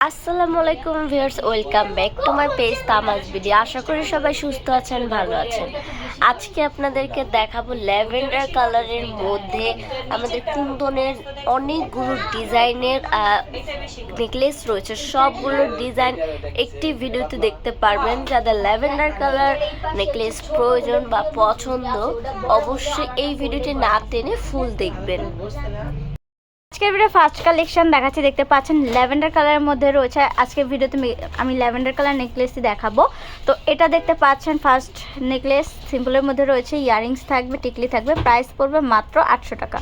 আসসালামু আলাইকুম viewers, welcome back to my page তামাজ video আশা করি সবাই সুস্থ আছেন, ভালো আছেন। আজকে আপনাদেরকে দেখাবো ল্যাভেন্ডার কালারের মধ্যে আমাদের কুন্দনের অনেকগুলো ডিজাইনের নেকলেস রয়েছে। সবগুলো ডিজাইন একটি ভিডিওতে দেখতে পারবেন। যাদের ল্যাভেন্ডার কালার নেকলেস প্রয়োজন বা পছন্দ, অবশ্যই এই ভিডিওটি না টেনে ফুল দেখবেন। আজকের ভিডিও ফার্স্ট কালেকশন দেখাচ্ছি, দেখতে পাচ্ছেন ল্যাভেন্ডার কালারের মধ্যে রয়েছে। আজকের ভিডিওতে আমি- ল্যাভেন্ডার কালার নেকলেসই দেখাবো। তো এটা দেখতে পাচ্ছেন ফার্স্ট নেকলেস সিম্পলের মধ্যে রয়েছে ইয়ারিংস থাকবে, টিকলি থাকবে প্রাইস পড়বে মাত্র আটশো টাকা।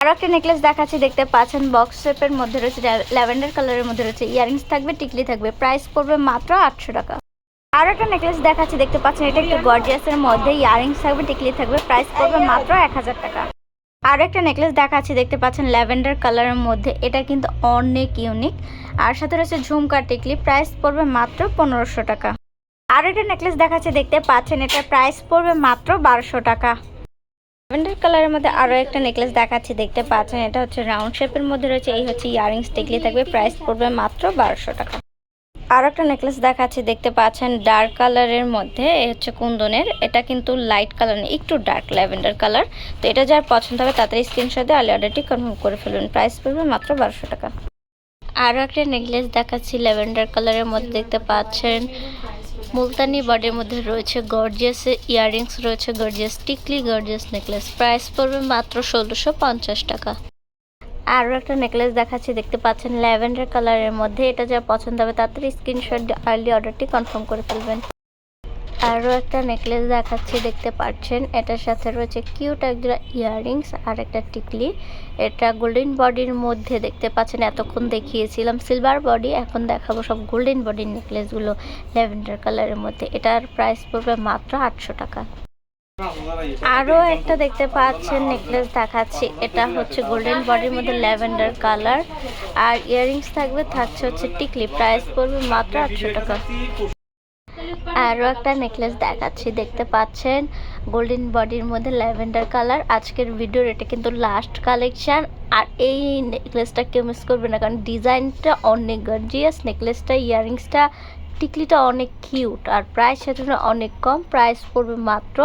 আরও একটা নেকলেস দেখাচ্ছি, দেখতে পাচ্ছেন বক্স শেপের মধ্যে রয়েছে ল্যাভেন্ডার কালারের মধ্যে রয়েছে ইয়ারিংস থাকবে, টিকলি থাকবে প্রাইস পড়বে মাত্র আটশো টাকা। আরও একটা নেকলেস দেখাচ্ছি, দেখতে পাচ্ছেন, এটা একটু গর্জিয়াসের মধ্যে ইয়ারিংস থাকবে, টিকলি থাকবে প্রাইস পড়বে মাত্র এক হাজার টাকা। আর একটা নেকলেস দেখাচ্ছি দেখতে পাচ্ছেন ল্যাভেন্ডার কালারের মধ্যে। এটা কিন্তু অনেক ইউনিক আর সাথে রয়েছে ঝুমকা টিকলি প্রাইস পড়বে মাত্র পনেরোশো টাকা। আর একটা নেকলেস দেখাচ্ছি দেখতে পাচ্ছেন এটার প্রাইস পড়বে মাত্র বারোশো টাকা। ল্যাভেন্ডার কালারের মধ্যে আরও একটা নেকলেস দেখাচ্ছি দেখতে পাচ্ছেন। এটা হচ্ছে রাউন্ড শেপের মধ্যে রয়েছে, এই হচ্ছে ইয়ারিংস টিকলি থাকবে প্রাইস পড়বে মাত্র বারোশো টাকা। আর একটা নেকলেস দেখাচ্ছি, দেখতে পাচ্ছেন ডার্ক কালারের মধ্যে, এ হচ্ছে কুন্দনের, এটা কিন্তু লাইট কালার নেই একটু ডার্ক ল্যাভেন্ডার কালার তো এটা যার পছন্দ হবে তাড়াতাড়ি স্ক্রিনশট দিয়ে আলি অর্ডারটি কনফার্ম করে ফেলুন প্রাইস পড়বে মাত্র বারোশো টাকা। আরও একটা নেকলেস দেখাচ্ছি ল্যাভেন্ডার কালারের মধ্যে দেখতে পাচ্ছেন, মুলতানি বডির মধ্যে রয়েছে গর্জিয়াস ইয়াররিংস রয়েছে গর্জিয়াস টিকলি গর্জিয়াস নেকলেস প্রাইস পড়বে মাত্র ষোলোশো পঞ্চাশ টাকা। আরও একটা নেকলেস দেখাচ্ছি, দেখতে পাচ্ছেন ল্যাভেন্ডার কালারের মধ্যে। এটা যা পছন্দ হবে তাড়াতাড়ি স্ক্রিনশট আর্লি অর্ডারটি কনফার্ম করে ফেলবেন। আরও একটা নেকলেস দেখাচ্ছি, দেখতে পাচ্ছেন। এটার সাথে রয়েছে কিউট একটা ইয়াররিংস আর একটা টিকলি। এটা গোল্ডেন বডির মধ্যে দেখতে পাচ্ছেন, এতক্ষণ দেখিয়েছিলাম সিলভার বডি এখন দেখাবো সব গোল্ডেন বডির নেকলেসগুলো ল্যাভেন্ডার কালারের মধ্যে। এটার প্রাইস পড়বে মাত্র আটশো টাকা। আরও একটা দেখতে পাচ্ছেন নেকলেস দেখাচ্ছি। এটা হচ্ছে গোল্ডেন বডির মধ্যে ল্যাভেন্ডার কালার। আর ইয়াররিংস থাকবে, থাকছে হচ্ছে টিকলি। প্রাইস পড়বে মাত্র আটশো টাকা। আরও একটা নেকলেস দেখাচ্ছি, দেখতে পাচ্ছেন? গোল্ডেন বডির মধ্যে ল্যাভেন্ডার কালার। আজকের ভিডিওর এটা কিন্তু লাস্ট কালেকশন আর এই নেকলেসটা কেউ মিস করবে না, কারণ ডিজাইনটা অনেক গর্জিয়াস নেকলেসটা, ইয়াররিংসটা, টিকলিটা অনেক কিউট আর প্রাইস সেটা অনেক কম। প্রাইস পড়বে মাত্র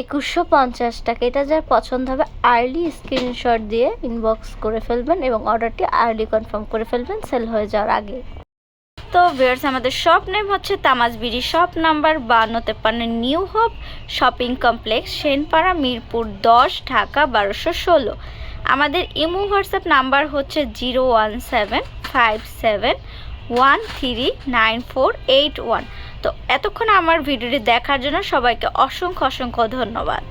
একুশশো পঞ্চাশ টাকা। এটা যার পছন্দ হবে আর্লি স্ক্রিনশট দিয়ে ইনবক্স করে ফেলবেন এবং অর্ডারটি আর্লি কনফার্ম করে ফেলবেন সেল হয়ে যাওয়ার আগে। তো ভিউয়ার্স আমাদের শপ নেম হচ্ছে তামাজবিরি শপ নাম্বার বান্ন তেপান্ন new hope shopping complex Senpara, Mirpur দশ, ঢাকা বারোশো ষোলো। আমাদের ইমো হোয়াটসঅ্যাপ নাম্বার হচ্ছে zero one seven five seven one three nine four eight one. তো এতক্ষণ আমার ভিডিওটি দেখার জন্য সবাইকে অসংখ্য অসংখ্য ধন্যবাদ।